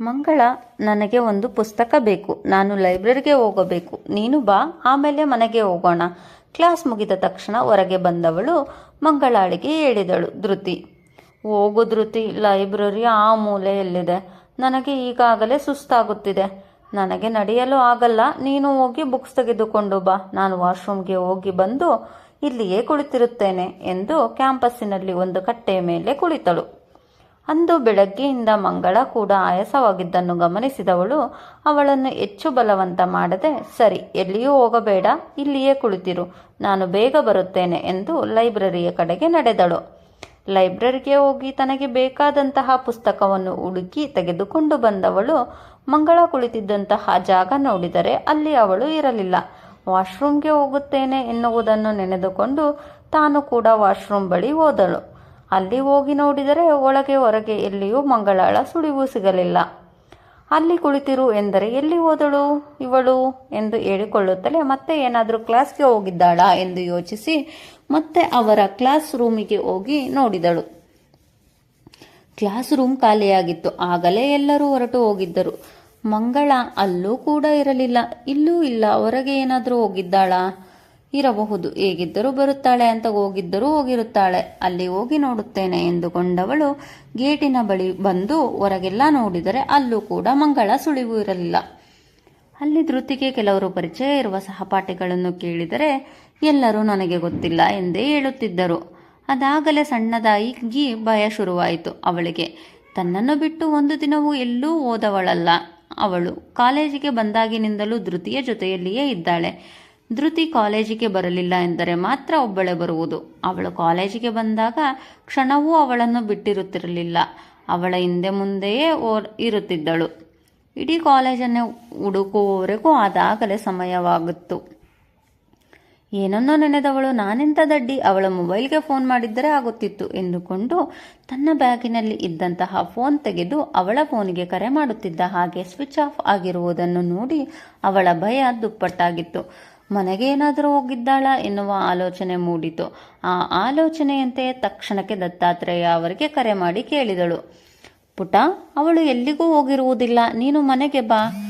ಮಂಗಳ, ನನಗೆ ಒಂದು ಪುಸ್ತಕ ಬೇಕು. ನಾನು ಲೈಬ್ರರಿಗೆ ಹೋಗಬೇಕು. ನೀನು ಬಾ, ಆಮೇಲೆ ಮನೆಗೆ ಹೋಗೋಣ. ಕ್ಲಾಸ್ ಮುಗಿದ ತಕ್ಷಣ ಹೊರಗೆ ಬಂದವಳು ಮಂಗಳಾಳಿಗೆ ಹೇಳಿದಳು ಧೃತಿ. ಹೋಗು ಧೃತಿ, ಲೈಬ್ರರಿ ಆ ಮೂಲೆಯಲ್ಲಿದೆ. ನನಗೆ ಈಗಾಗಲೇ ಸುಸ್ತಾಗುತ್ತಿದೆ. ನನಗೆ ನಡೆಯಲು ಆಗಲ್ಲ. ನೀನು ಹೋಗಿ ಬುಕ್ಸ್ ತೆಗೆದುಕೊಂಡು ಬಾ. ನಾನು ವಾಶ್ರೂಮ್ಗೆ ಹೋಗಿ ಬಂದು ಇಲ್ಲಿಯೇ ಕುಳಿತಿರುತ್ತೇನೆ ಎಂದು ಕ್ಯಾಂಪಸ್ಸಿನಲ್ಲಿ ಒಂದು ಕಟ್ಟೆಯ ಮೇಲೆ ಕುಳಿತಳು. ಅಂದು ಬೆಳಗ್ಗೆಯಿಂದ ಮಂಗಳ ಕೂಡ ಆಯಾಸವಾಗಿದ್ದನ್ನು ಗಮನಿಸಿದವಳು, ಅವಳನ್ನು ಹೆಚ್ಚು ಬಲವಂತ ಮಾಡದೆ, ಸರಿ, ಎಲ್ಲಿಯೂ ಹೋಗಬೇಡ, ಇಲ್ಲಿಯೇ ಕುಳಿತಿರು, ನಾನು ಬೇಗ ಬರುತ್ತೇನೆ ಎಂದು ಲೈಬ್ರರಿಯ ಕಡೆಗೆ ನಡೆದಳು. ಲೈಬ್ರರಿಗೆ ಹೋಗಿ ತನಗೆ ಬೇಕಾದಂತಹ ಪುಸ್ತಕವನ್ನು ಹುಡುಕಿ ತೆಗೆದುಕೊಂಡು ಬಂದವಳು, ಮಂಗಳ ಕುಳಿತಿದ್ದಂತಹ ಜಾಗ ನೋಡಿದರೆ ಅಲ್ಲಿ ಅವಳು ಇರಲಿಲ್ಲ. ವಾಶ್ರೂಮ್ಗೆ ಹೋಗುತ್ತೇನೆ ಎನ್ನುವುದನ್ನು ನೆನೆದುಕೊಂಡು ತಾನು ಕೂಡ ವಾಶ್ರೂಮ್ ಬಳಿ ಹೋದಳು. ಅಲ್ಲಿ ಹೋಗಿ ನೋಡಿದರೆ ಒಳಗೆ ಹೊರಗೆ ಎಲ್ಲಿಯೂ ಮಂಗಳಾಳ ಸುಳಿವು ಸಿಗಲಿಲ್ಲ. ಅಲ್ಲಿ ಕುಳಿತಿರು ಎಂದರೆ ಎಲ್ಲಿ ಹೋದಳು? ಇವಳು? ಎಂದು ಹೇಳಿಕೊಳ್ಳುತ್ತಲೇ ಮತ್ತೆ ಏನಾದರೂ ಕ್ಲಾಸ್ಗೆ ಹೋಗಿದ್ದಾಳಾ ಎಂದು ಯೋಚಿಸಿ ಮತ್ತೆ ಅವರ ಕ್ಲಾಸ್ ರೂಮಿಗೆ ಹೋಗಿ ನೋಡಿದಳು. Class room ಖಾಲಿಯಾಗಿತ್ತು. ಆಗಲೇ ಎಲ್ಲರೂ ಹೊರಟು ಹೋಗಿದ್ದರು. ಮಂಗಳ ಅಲ್ಲೂ ಕೂಡ ಇರಲಿಲ್ಲ. ಇಲ್ಲೂ ಇಲ್ಲ. ಹೊರಗೆ ಏನಾದರೂ ಹೋಗಿದ್ದಾಳಾ? ಇರಬಹುದು. ಹೇಗಿದ್ದರೂ ಬರುತ್ತಾಳೆ ಅಂತ ಹೋಗಿದ್ದರೂ ಹೋಗಿರುತ್ತಾಳೆ. ಅಲ್ಲಿ ಹೋಗಿ ನೋಡುತ್ತೇನೆ ಎಂದುಕೊಂಡವಳು ಗೇಟಿನ ಬಳಿ ಬಂದು ಹೊರಗೆಲ್ಲ ನೋಡಿದರೆ ಅಲ್ಲೂ ಕೂಡ ಮಂಗಳ ಸುಳಿವು ಇರಲಿಲ್ಲ. ಅಲ್ಲಿ ಧೃತಿಗೆ ಕೆಲವರು ಪರಿಚಯ ಇರುವ ಸಹಪಾಠಿಗಳನ್ನು ಕೇಳಿದರೆ ಎಲ್ಲರೂ ನನಗೆ ಗೊತ್ತಿಲ್ಲ ಎಂದೇ ಹೇಳುತ್ತಿದ್ದರು. ಅದಾಗಲೇ ಸಣ್ಣದಾಗಿ ಭಯ ಶುರುವಾಯಿತು. ಅವಳಿಗೆ, ತನ್ನನ್ನು ಬಿಟ್ಟು ಒಂದು ದಿನವೂ ಎಲ್ಲೂ ಓದವಳಲ್ಲ ಅವಳು ಕಾಲೇಜಿಗೆ ಬಂದಾಗಿನಿಂದಲೂ ಧೃತಿಯ ಜೊತೆಯಲ್ಲಿಯೇ ಇದ್ದಾಳೆ. ಧೃತಿ ಕಾಲೇಜಿಗೆ ಬರಲಿಲ್ಲ ಎಂದರೆ ಮಾತ್ರ ಒಬ್ಬಳೆ ಬರುವುದು. ಅವಳು ಕಾಲೇಜಿಗೆ ಬಂದಾಗ ಕ್ಷಣವೂ ಅವಳನ್ನು ಬಿಟ್ಟಿರುತ್ತಿರಲಿಲ್ಲ. ಅವಳ ಹಿಂದೆ ಮುಂದೆಯೇ ಓರ್ ಇರುತ್ತಿದ್ದಳು. ಇಡೀ ಕಾಲೇಜನ್ನೇ ಹುಡುಕುವವರೆಗೂ ಅದಾಗಲೇ ಸಮಯವಾಗಿತ್ತು. ಏನನ್ನೋ ನೆನೆದವಳು, ನಾನೆಂತ ದಡ್ಡಿ, ಅವಳ ಮೊಬೈಲ್ಗೆ ಫೋನ್ ಮಾಡಿದ್ದರೆ ಆಗುತ್ತಿತ್ತು ಎಂದುಕೊಂಡು ತನ್ನ ಬ್ಯಾಗಿನಲ್ಲಿ ಇದ್ದಂತಹ ಫೋನ್ ತೆಗೆದು ಅವಳ ಫೋನಿಗೆ ಕರೆ ಮಾಡುತ್ತಿದ್ದ ಹಾಗೆ ಸ್ವಿಚ್ ಆಫ್ ಆಗಿರುವುದನ್ನು ನೋಡಿ ಅವಳ ಭಯ ದುಪ್ಪಟ್ಟಾಗಿತ್ತು. ಮನೆಗೆ ಏನಾದರೂ ಹೋಗಿದ್ದಾಳ ಎನ್ನುವ ಆಲೋಚನೆ ಮೂಡಿತು. ಆ ಆಲೋಚನೆಯಂತೆ ತಕ್ಷಣಕ್ಕೆ ದತ್ತಾತ್ರೇಯ ಅವರಿಗೆ ಕರೆ ಮಾಡಿ ಕೇಳಿದಳು. ಪುಟ, ಅವಳು ಎಲ್ಲಿಗೂ ಹೋಗಿರುವುದಿಲ್ಲ. ನೀನು ಮನೆಗೆ ಬಾ.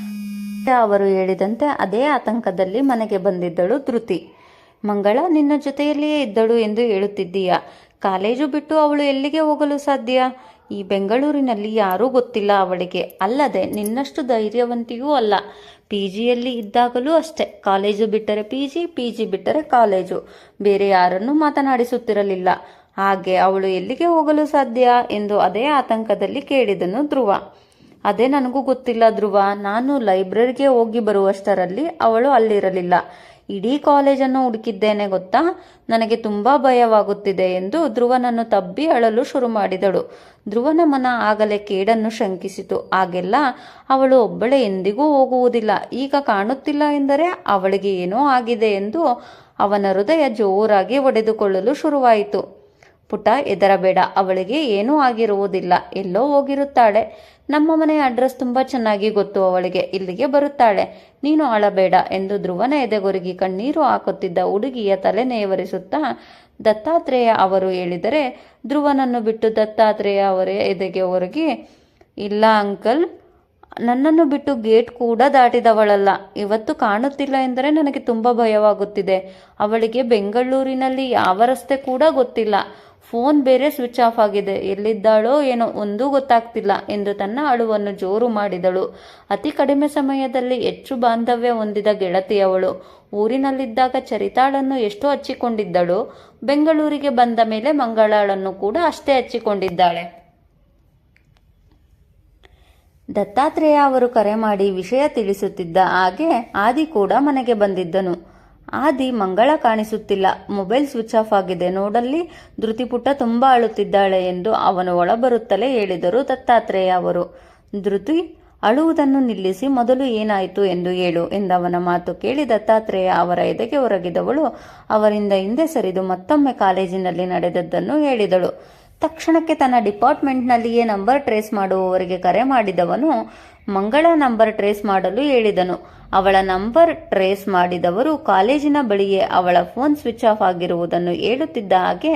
ಅವರು ಹೇಳಿದಂತೆ ಅದೇ ಆತಂಕದಲ್ಲಿ ಮನೆಗೆ ಬಂದಿದ್ದಳು ಧೃತಿ. ಮಂಗಳ, ನಿನ್ನ ಜೊತೆಯಲ್ಲಿಯೇ ಇದ್ದಳು ಎಂದು ಹೇಳುತ್ತಿದ್ದೀಯ? ಕಾಲೇಜು ಬಿಟ್ಟು ಅವಳು ಎಲ್ಲಿಗೆ ಹೋಗಲು ಸಾಧ್ಯ? ಈ ಬೆಂಗಳೂರಿನಲ್ಲಿ ಯಾರೂ ಗೊತ್ತಿಲ್ಲ ಅವಳಿಗೆ. ಅಲ್ಲದೆ, ನಿನ್ನಷ್ಟು ಧೈರ್ಯವಂತಿಯೂ ಅಲ್ಲ. ಪಿ ಜಿಯಲ್ಲಿ ಇದ್ದಾಗಲೂ ಅಷ್ಟೆ. ಕಾಲೇಜು ಬಿಟ್ಟರೆ ಪಿ ಜಿ ಪಿ ಜಿ ಬಿಟ್ಟರೆ ಕಾಲೇಜು. ಬೇರೆ ಯಾರನ್ನೂ ಮಾತನಾಡಿಸುತ್ತಿರಲಿಲ್ಲ. ಹಾಗೆ ಅವಳು ಎಲ್ಲಿಗೆ ಹೋಗಲು ಸಾಧ್ಯ ಎಂದು ಅದೇ ಆತಂಕದಲ್ಲಿ ಕೇಳಿದನು ಧ್ರುವ. ಅದೇ ನನಗೂ ಗೊತ್ತಿಲ್ಲ ಧ್ರುವ. ನಾನು ಲೈಬ್ರರಿಗೆ ಹೋಗಿ ಬರುವಷ್ಟರಲ್ಲಿ ಅವಳು ಅಲ್ಲಿರಲಿಲ್ಲ. ಇಡೀ ಕಾಲೇಜನ್ನು ಹುಡುಕಿದ್ದೇನೆ ಗೊತ್ತಾ? ನನಗೆ ತುಂಬಾ ಭಯವಾಗುತ್ತಿದೆ ಎಂದು ಧ್ರುವನನ್ನು ತಬ್ಬಿ ಅಳಲು ಶುರು ಮಾಡಿದಳು. ಧ್ರುವನ ಮನ ಆಗಲೇ ಕೇಡನ್ನು ಶಂಕಿಸಿತು. ಆಗೆಲ್ಲ ಅವಳು ಒಬ್ಬಳೆ ಎಂದಿಗೂ ಹೋಗುವುದಿಲ್ಲ. ಈಗ ಕಾಣುತ್ತಿಲ್ಲ ಎಂದರೆ ಅವಳಿಗೆ ಏನೋ ಆಗಿದೆ ಎಂದು ಅವನ ಹೃದಯ ಜೋರಾಗಿ ಒಡೆದುಕೊಳ್ಳಲು ಶುರುವಾಯಿತು. ಪುಟ ಎದರಬೇಡ ಅವಳಿಗೆ ಏನೂ ಆಗಿರುವುದಿಲ್ಲ. ಎಲ್ಲೋ ಹೋಗಿರುತ್ತಾಳೆ. ನಮ್ಮ ಮನೆಯ ಅಡ್ರೆಸ್ ತುಂಬಾ ಚೆನ್ನಾಗಿ ಗೊತ್ತು ಅವಳಿಗೆ. ಇಲ್ಲಿಗೆ ಬರುತ್ತಾಳೆ. ನೀನು ಅಳಬೇಡ ಎಂದು ಧ್ರುವನ ಎದೆಗೊರಗಿ ಕಣ್ಣೀರು ಹಾಕುತ್ತಿದ್ದ ಹುಡುಗಿಯ ತಲೆ ನೇವರಿಸುತ್ತಾ ದತ್ತಾತ್ರೇಯ ಅವರು ಹೇಳಿದರೆ, ಧ್ರುವನನ್ನು ಬಿಟ್ಟು ದತ್ತಾತ್ರೇಯ ಅವರ ಎದೆಗೆ ಹೊರಗಿ ಇಲ್ಲ ಅಂಕಲ್, ನನ್ನನ್ನು ಬಿಟ್ಟು ಗೇಟ್ ಕೂಡ ದಾಟಿದವಳಲ್ಲ. ಇವತ್ತು ಕಾಣುತ್ತಿಲ್ಲ ಎಂದರೆ ನನಗೆ ತುಂಬ ಭಯವಾಗುತ್ತಿದೆ. ಅವಳಿಗೆ ಬೆಂಗಳೂರಿನಲ್ಲಿ ಯಾವ ರಸ್ತೆ ಕೂಡ ಗೊತ್ತಿಲ್ಲ. ಫೋನ್ ಬೇರೆ ಸ್ವಿಚ್ ಆಫ್ ಆಗಿದೆ. ಎಲ್ಲಿದ್ದಾಳೋ ಏನೋ ಒಂದೂ ಗೊತ್ತಾಗ್ತಿಲ್ಲ ಎಂದು ತನ್ನ ಅಳುವನ್ನು ಜೋರು ಮಾಡಿದಳು. ಅತಿ ಕಡಿಮೆ ಸಮಯದಲ್ಲಿ ಹೆಚ್ಚು ಬಾಂಧವ್ಯ ಹೊಂದಿದ ಗೆಳತಿಯವಳು. ಊರಿನಲ್ಲಿದ್ದಾಗ ಚರಿತಾಳನ್ನು ಎಷ್ಟು ಹಚ್ಚಿಕೊಂಡಿದ್ದಳು. ಬೆಂಗಳೂರಿಗೆ ಬಂದ ಮೇಲೆ ಮಂಗಳಾಳನ್ನು ಕೂಡ ಅಷ್ಟೇ ಹಚ್ಚಿಕೊಂಡಿದ್ದಾಳೆ. ದತ್ತಾತ್ರೇಯ ಅವರು ಕರೆ ಮಾಡಿ ವಿಷಯ ತಿಳಿಸುತ್ತಿದ್ದ ಹಾಗೆ ಆದಿ ಕೂಡ ಮನೆಗೆ ಬಂದಿದ್ದನು. ಆದಿ ಮಂಗಳ ಕಾಣಿಸುತ್ತಿಲ್ಲ. ಮೊಬೈಲ್ ಸ್ವಿಚ್ ಆಫ್ ಆಗಿದೆ. ನೋಡಲ್ಲಿ ಧೃತಿಪುಟ್ಟ ತುಂಬಾ ಅಳುತ್ತಿದ್ದಾಳೆ ಎಂದು ಅವನು ಒಳಬರುತ್ತಲೇ ಹೇಳಿದರು ದತ್ತಾತ್ರೇಯ ಅವರು. ಧೃತಿ, ಅಳುವುದನ್ನು ನಿಲ್ಲಿಸಿ ಮೊದಲು ಏನಾಯಿತು ಎಂದು ಹೇಳು ಎಂದವನ ಮಾತು ಕೇಳಿ ದತ್ತಾತ್ರೇಯ ಅವರ ಎದೆಗೆ ಹೊರಗಿದವಳು ಅವರಿಂದ ಹಿಂದೆ ಸರಿದು ಮತ್ತೊಮ್ಮೆ ಕಾಲೇಜಿನಲ್ಲಿ ನಡೆದದ್ದನ್ನು ಹೇಳಿದಳು. ತಕ್ಷಣಕ್ಕೆ ತನ್ನ ಡಿಪಾರ್ಟ್ಮೆಂಟ್ನಲ್ಲಿಯೇ ನಂಬರ್ ಟ್ರೇಸ್ ಮಾಡುವವರಿಗೆ ಕರೆ ಮಾಡಿದವನು ಮಂಗಳ ನಂಬರ್ ಟ್ರೇಸ್ ಮಾಡಲು ಹೇಳಿದನು. ಅವಳ ನಂಬರ್ ಟ್ರೇಸ್ ಮಾಡಿದವರು ಕಾಲೇಜಿನ ಬಳಿಯೇ ಅವಳ ಫೋನ್ ಸ್ವಿಚ್ ಆಫ್ ಆಗಿರುವುದನ್ನು ಹೇಳುತ್ತಿದ್ದ ಹಾಗೆ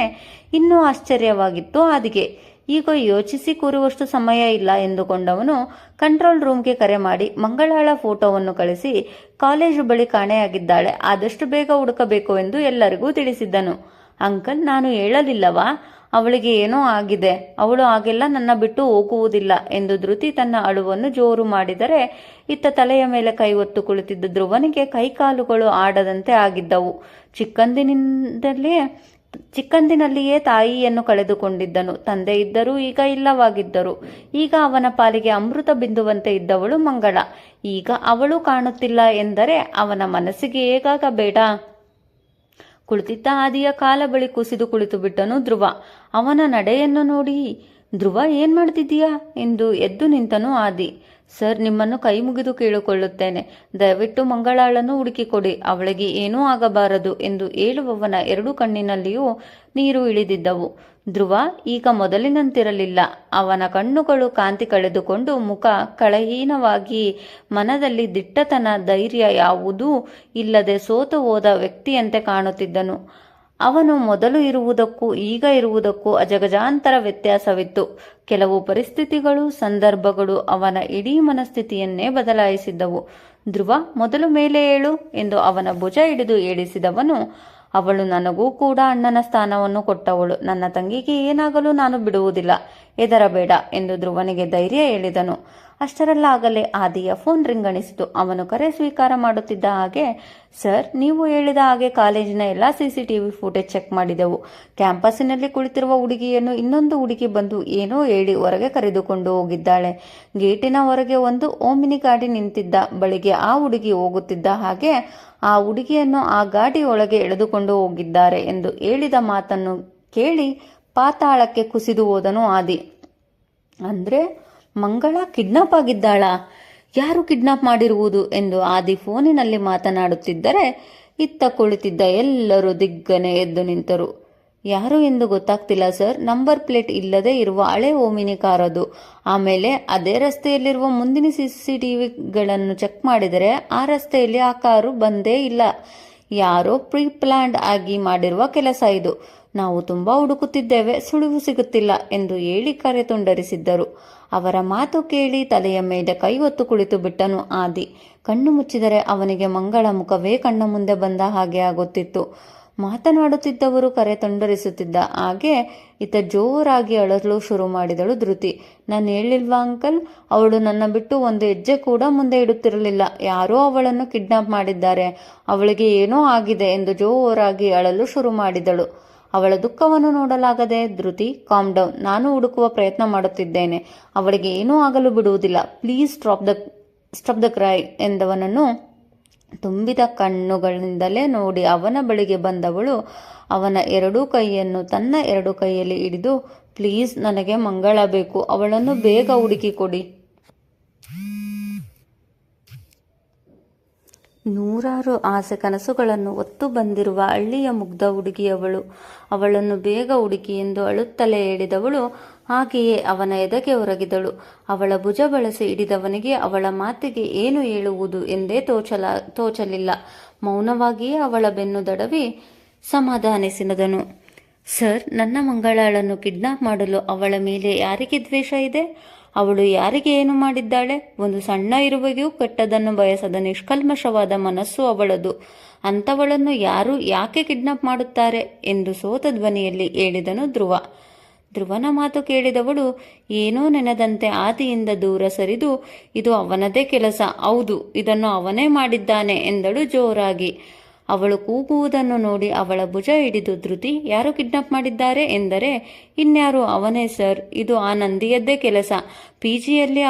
ಇನ್ನೂ ಆಶ್ಚರ್ಯವಾಗಿತ್ತು ಆದಿಗೆ ಈಗ, ಯೋಚಿಸಿ ಕೂರುವಷ್ಟು ಸಮಯ ಇಲ್ಲ ಎಂದುಕೊಂಡವನು ಕಂಟ್ರೋಲ್ ರೂಮ್ಗೆ ಕರೆ ಮಾಡಿ ಮಂಗಳಾಳ ಫೋಟೋವನ್ನು ಕಳಿಸಿ, ಕಾಲೇಜು ಬಳಿ ಕಾಣೆಯಾಗಿದ್ದಾಳೆ, ಆದಷ್ಟು ಬೇಗ ಹುಡುಕಬೇಕು ಎಂದು ಎಲ್ಲರಿಗೂ ತಿಳಿಸಿದ್ದನು. ಅಂಕಲ್, ನಾನು ಹೇಳಲಿಲ್ಲವಾ? ಅವಳಿಗೆ ಏನೋ ಆಗಿದೆ. ಅವಳು ಹಾಗೆಲ್ಲ ನನ್ನ ಬಿಟ್ಟು ಹೋಗುವುದಿಲ್ಲ ಎಂದು ಧೃತಿ ತನ್ನ ಅಳುವನ್ನು ಜೋರು ಮಾಡಿದರೆ ಇತ್ತ ತಲೆಯ ಮೇಲೆ ಕೈ ಒತ್ತು ಕುಳಿತಿದ್ದ ಧ್ರುವನಿಗೆ ಕೈಕಾಲುಗಳು ಆಡದಂತೆ ಆಗಿದ್ದವು. ಚಿಕ್ಕಂದಿನಿಂದಲೇ, ಚಿಕ್ಕಂದಿನಲ್ಲಿಯೇ ತಾಯಿಯನ್ನು ಕಳೆದುಕೊಂಡಿದ್ದನು. ತಂದೆ ಇದ್ದರೂ ಈಗ ಇಲ್ಲವಾಗಿದ್ದರು. ಈಗ ಅವನ ಪಾಲಿಗೆ ಅಮೃತ ಬಿಂದುವಂತೆ ಇದ್ದವಳು ಮಂಗಳ. ಈಗ ಅವಳು ಕಾಣುತ್ತಿಲ್ಲ ಎಂದರೆ ಅವನ ಮನಸ್ಸಿಗೆ ಹೇಗಾಗಬೇಡ? ಕುಳಿತಿದ್ದ ಆದಿಯ ಕಾಲ ಬಳಿ ಕುಸಿದು ಕುಳಿತು ಬಿಟ್ಟನು ಧ್ರುವ. ಅವನ ನಡೆಯನ್ನು ನೋಡಿ, ಧ್ರುವ, ಏನ್ ಮಾಡ್ತಿದ್ದೀಯಾ? ಎಂದು ಎದ್ದು ನಿಂತನು ಆದಿ. ಸರ್, ನಿಮ್ಮನ್ನು ಕೈ ಮುಗಿದು ಕೇಳಿಕೊಳ್ಳುತ್ತೇನೆ. ದಯವಿಟ್ಟು ಮಂಗಳಾಳನ್ನು ಹುಡುಕಿಕೊಡಿ. ಅವಳಿಗೆ ಏನೂ ಆಗಬಾರದು ಎಂದು ಹೇಳುವವನ ಎರಡು ಕಣ್ಣಿನಲ್ಲಿಯೂ ನೀರು ಇಳಿದಿದ್ದವು. ಧ್ರುವ, ಈಗ ಮೊದಲಿನಂತಿರಲಿಲ್ಲ. ಅವನ ಕಣ್ಣುಗಳು ಕಾಂತಿ ಕಳೆದುಕೊಂಡು ಮುಖ ಕಳಹೀನವಾಗಿ ಮನದಲ್ಲಿ ದಿಟ್ಟತನ, ಧೈರ್ಯ ಯಾವುದೂ ಇಲ್ಲದೆ ಸೋತು ಹೋದ ವ್ಯಕ್ತಿಯಂತೆ ಕಾಣುತ್ತಿದ್ದನು. ಅವನು ಮೊದಲು ಇರುವುದಕ್ಕೂ ಈಗ ಇರುವುದಕ್ಕೂ ಅಜಗಜಾಂತರ ವ್ಯತ್ಯಾಸವಿತ್ತು. ಕೆಲವು ಪರಿಸ್ಥಿತಿಗಳು, ಸಂದರ್ಭಗಳು ಅವನ ಇಡೀ ಮನಸ್ಥಿತಿಯನ್ನೇ ಬದಲಾಯಿಸಿದ್ದವು. ಧ್ರುವ, ಮೊದಲು ಮೇಲೆ ಏಳು ಎಂದು ಅವನ ಭುಜ ಹಿಡಿದು ಏಳಿಸಿದವನು, ಅವಳು ನನಗೂ ಕೂಡ ಅಣ್ಣನ ಸ್ಥಾನವನ್ನು ಕೊಟ್ಟವಳು. ನನ್ನ ತಂಗಿಗೆ ಏನಾಗಲು ನಾನು ಬಿಡುವುದಿಲ್ಲ. ಎದರಬೇಡ ಎಂದು ಧ್ರುವನಿಗೆ ಧೈರ್ಯ ಹೇಳಿದನು. ಅಷ್ಟರಲ್ಲಾಗಲೇ ಆದಿಯ ಫೋನ್ ರಿಂಗಣಿಸಿತು ಅವನು ಕರೆ ಸ್ವೀಕಾರ ಮಾಡುತ್ತಿದ್ದ ಹಾಗೆ, ಸರ್, ನೀವು ಹೇಳಿದ ಹಾಗೆ ಕಾಲೇಜಿನ ಎಲ್ಲ ಸಿಸಿಟಿವಿ ಫುಟೇಜ್ ಚೆಕ್ ಮಾಡಿದೆವು. ಕ್ಯಾಂಪಸ್ನಲ್ಲಿ ಕುಳಿತಿರುವ ಹುಡುಗಿಯನ್ನು ಇನ್ನೊಂದು ಹುಡುಗಿ ಬಂದು ಏನೋ ಹೇಳಿ ಹೊರಗೆ ಕರೆದುಕೊಂಡು ಹೋಗಿದ್ದಾಳೆ. ಗೇಟಿನ ಹೊರಗೆ ಒಂದು ಓಮಿನಿ ಗಾಡಿ ನಿಂತಿದ್ದ ಬಳಿಗೆ ಆ ಹುಡುಗಿ ಹೋಗುತ್ತಿದ್ದ ಹಾಗೆ, ಆ ಹುಡುಗಿಯನ್ನು ಆ ಗಾಡಿ ಒಳಗೆ ಎಳೆದುಕೊಂಡು ಹೋಗಿದ್ದಾರೆ ಎಂದು ಹೇಳಿದ ಮಾತನ್ನು ಕೇಳಿ ಪಾತಾಳಕ್ಕೆ ಕುಸಿದು ಹೋದನು ಆದಿ. ಅಂದ್ರೆ ಮಂಗಳ ಕಿಡ್ನಾಪ್ ಆಗಿದ್ದಾಳಾ. ಯಾರು ಕಿಡ್ನಾಪ್ ಮಾಡಿರುವುದು ಎಂದು ಆದಿ ಫೋನಿನಲ್ಲಿ ಮಾತನಾಡುತ್ತಿದ್ದರೆ ಇತ್ತ ಕುಳಿತಿದ್ದ ಎಲ್ಲರೂ ದಿಗ್ಗನೆ ಎದ್ದು ನಿಂತರು. ಯಾರು ಎಂದು ಗೊತ್ತಾಗ್ತಿಲ್ಲ ಸರ್. ನಂಬರ್ ಪ್ಲೇಟ್ ಇಲ್ಲದೆ ಇರುವ ಹಳೆ ಓಮಿನಿ ಕಾರದು. ಆಮೇಲೆ ಅದೇ ರಸ್ತೆಯಲ್ಲಿರುವ ಮುಂದಿನ ಸಿಸಿಟಿವಿಗಳನ್ನು ಚೆಕ್ ಮಾಡಿದರೆ ಆ ರಸ್ತೆಯಲ್ಲಿ ಆ ಕಾರು ಬಂದೇ ಇಲ್ಲ. ಯಾರೋ ಪ್ರೀ ಪ್ಲಾನ್ಡ್ ಆಗಿ ಮಾಡಿರುವ ಕೆಲಸ ಇದು. ನಾವು ತುಂಬಾ ಹುಡುಕುತ್ತಿದ್ದೇವೆ, ಸುಳಿವು ಸಿಗುತ್ತಿಲ್ಲ ಎಂದು ಹೇಳಿ ಕರೆ ತುಂಡರಿಸಿದ್ದರು ಅವರ ಮಾತು ಕೇಳಿ ತಲೆಯ ಮೇಲೆ ಕೈ ಹೊತ್ತು ಕುಳಿತು ಬಿಟ್ಟನು ಆದಿ. ಕಣ್ಣು ಮುಚ್ಚಿದರೆ ಅವನಿಗೆ ಮಂಗಳ ಮುಖವೇ ಕಣ್ಣ ಮುಂದೆ ಬಂದ ಹಾಗೆ ಆಗುತ್ತಿತ್ತು. ಮಾತನಾಡುತ್ತಿದ್ದವರು ಕರೆ ತೊಂಡರಿಸುತ್ತಿದ್ದ ಹಾಗೆ ಈತ ಜೋರಾಗಿ ಅಳಲು ಶುರು ಮಾಡಿದಳು ಧೃತಿ. ನಾನು ಹೇಳಿಲ್ವಾ ಅಂಕಲ್? ಅವಳು ನನ್ನ ಬಿಟ್ಟು ಒಂದು ಹೆಜ್ಜೆ ಕೂಡ ಮುಂದೆ ಇಡುತ್ತಿರಲಿಲ್ಲ. ಯಾರೋ ಅವಳನ್ನು ಕಿಡ್ನಾಪ್ ಮಾಡಿದ್ದಾರೆ. ಅವಳಿಗೆ ಏನೋ ಆಗಿದೆ ಎಂದು ಜೋರಾಗಿ ಅಳಲು ಶುರು ಮಾಡಿದಳು. ಅವಳ ದುಃಖವನ್ನು ನೋಡಲಾಗದೆ, ಧೃತಿ ಕಾಮ್ ಡೌನ್ ನಾನು ಹುಡುಕುವ ಪ್ರಯತ್ನ ಮಾಡುತ್ತಿದ್ದೇನೆ. ಅವಳಿಗೆ ಏನೂ ಆಗಲು ಬಿಡುವುದಿಲ್ಲ. Please stop the stop the cry ಎಂದವನನ್ನು ತುಂಬಿದ ಕಣ್ಣುಗಳಿಂದಲೇ ನೋಡಿ ಅವನ ಬಳಿಗೆ ಬಂದವಳು ಅವನ ಎರಡೂ ಕೈಯನ್ನು ತನ್ನ ಎರಡು ಕೈಯಲ್ಲಿ ಹಿಡಿದು ಪ್ಲೀಸ್ ನನಗೆ ಮಂಗಳ ಬೇಕು, ಅವಳನ್ನು ಬೇಗ ಹುಡುಕಿ ಕೊಡಿ. ನೂರಾರು ಆಸೆ ಕನಸುಗಳನ್ನು ಒತ್ತು ಬಂದಿರುವ ಹಳ್ಳಿಯ ಮುಗ್ಧ ಹುಡುಗಿಯವಳು. ಅವಳನ್ನು ಬೇಗ ಹುಡುಕಿ ಎಂದು ಅಳುತ್ತಲೇ ಹೇಳಿದವಳು, ಹಾಗೆಯೇ ಅವನ ಎದೆಗೆ ಹೊರಗಿದಳು ಅವಳ ಭುಜ ಬಳಸಿ ಹಿಡಿದವನಿಗೆ ಅವಳ ಮಾತಿಗೆ ಏನು ಹೇಳುವುದು ಎಂದೇ ತೋಚಲ, ತೋಚಲಿಲ್ಲ. ಮೌನವಾಗಿಯೇ ಅವಳ ಬೆನ್ನು ದಡವಿ ಸಮಾಧಾನಿಸಿದನು. ಸರ್, ನನ್ನ ಮಂಗಳಾಳನ್ನು ಕಿಡ್ನಾಪ್ ಮಾಡಲು ಅವಳ ಮೇಲೆ ಯಾರಿಗೆ ದ್ವೇಷ ಇದೆ? ಅವಳು ಯಾರಿಗೆ ಏನು ಮಾಡಿದ್ದಾಳೆ? ಒಂದು ಸಣ್ಣ ಇರುವೆಗೂ ಕೆಟ್ಟದನ್ನು ಬಯಸದ ನಿಷ್ಕಲ್ಮಶವಾದ ಮನಸ್ಸು ಅವಳದು. ಅಂಥವಳನ್ನು ಯಾರು ಯಾಕೆ ಕಿಡ್ನಾಪ್ ಮಾಡುತ್ತಾರೆ? ಎಂದು ಸೋತ ಧ್ವನಿಯಲ್ಲಿ ಹೇಳಿದನು ಧ್ರುವ. ಧ್ರುವನ ಮಾತು ಕೇಳಿದವಳು, ಏನೋ ನೆನೆದಂತೆ ಆದಿಯಿಂದ ದೂರ ಸರಿದು, ಇದು ಅವನದೇ ಕೆಲಸ. ಹೌದು, ಇದನ್ನು ಅವನೇ ಮಾಡಿದ್ದಾನೆ ಎಂದಳು ಜೋರಾಗಿ. ಅವಳು ಕೂಗುವುದನ್ನು ನೋಡಿ ಅವಳ ಭುಜ ಹಿಡಿದು, ಧೃತಿ, ಯಾರು ಕಿಡ್ನಾಪ್ ಮಾಡಿದ್ದಾರೆ? ಎಂದರೆ, ಇನ್ಯಾರು? ಅವನೇ ಸರ್, ಇದು ಆ ನಂದಿಯದ್ದೇ ಕೆಲಸ. ಪಿಜಿಯಲ್ಲಿ